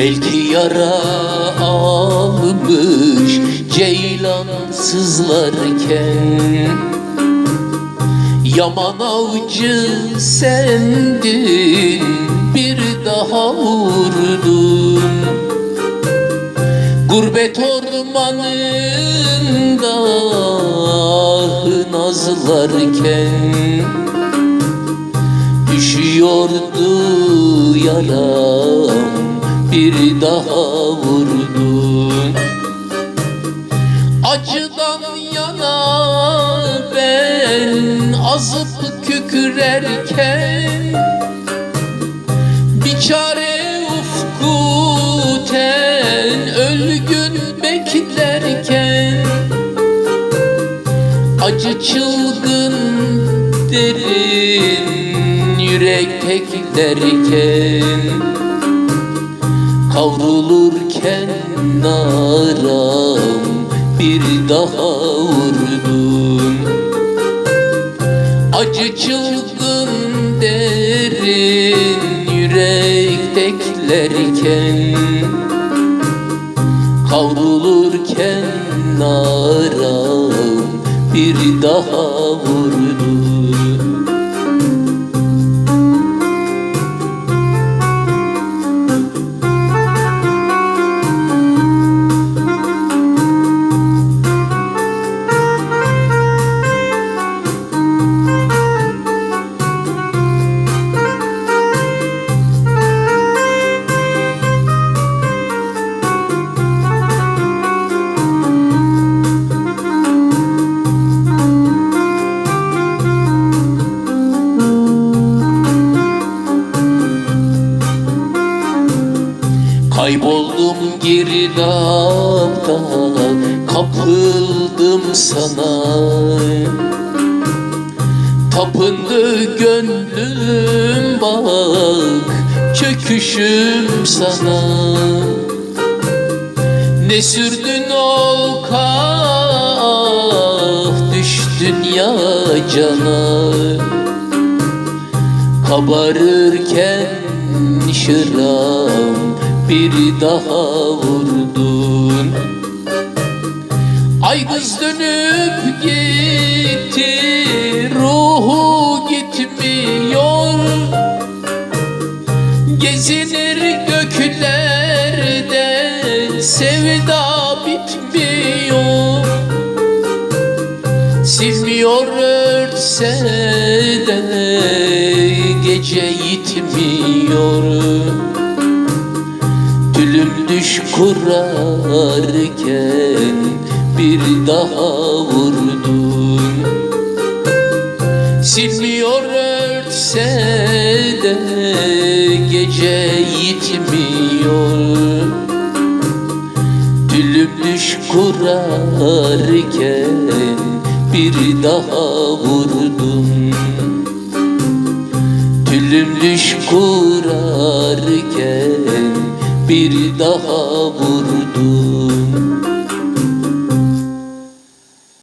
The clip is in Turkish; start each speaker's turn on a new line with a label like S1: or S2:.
S1: Belki yara almış ceylan sızlarken Yaman avcı sendin bir daha vurdun Gurbet ormanında nazlarken. Üşüyordu yaram bir daha vurdun. Acıdan yana ben azıp kükrerken Bir çare ufku ten ölgün beklerken Acı çılgın derin yürek teklerken Kavrulurken naram bir daha vurdun. Acı çılgın derin yürek teklerken Kavrulurken naram bir daha vurdun Kayboldum girdapta Kapıldım sana. Tapındı gönlüm bak Çöküşüm sana. Ne sürdün ol kah Düştün ya cana. Kabarırken şıram bir daha vurdun. Ay kız dönüp gitti ruhu gitmiyor. Gezinir göklerde sevda bitmiyor. Silmiyor örtse de gece yitmiyor düş kurarken bir daha vurdun. Silmiyor örtse de gece yitmiyor. Tülüm kurarken bir daha vurdum Tülüm kurarken bir daha vurdum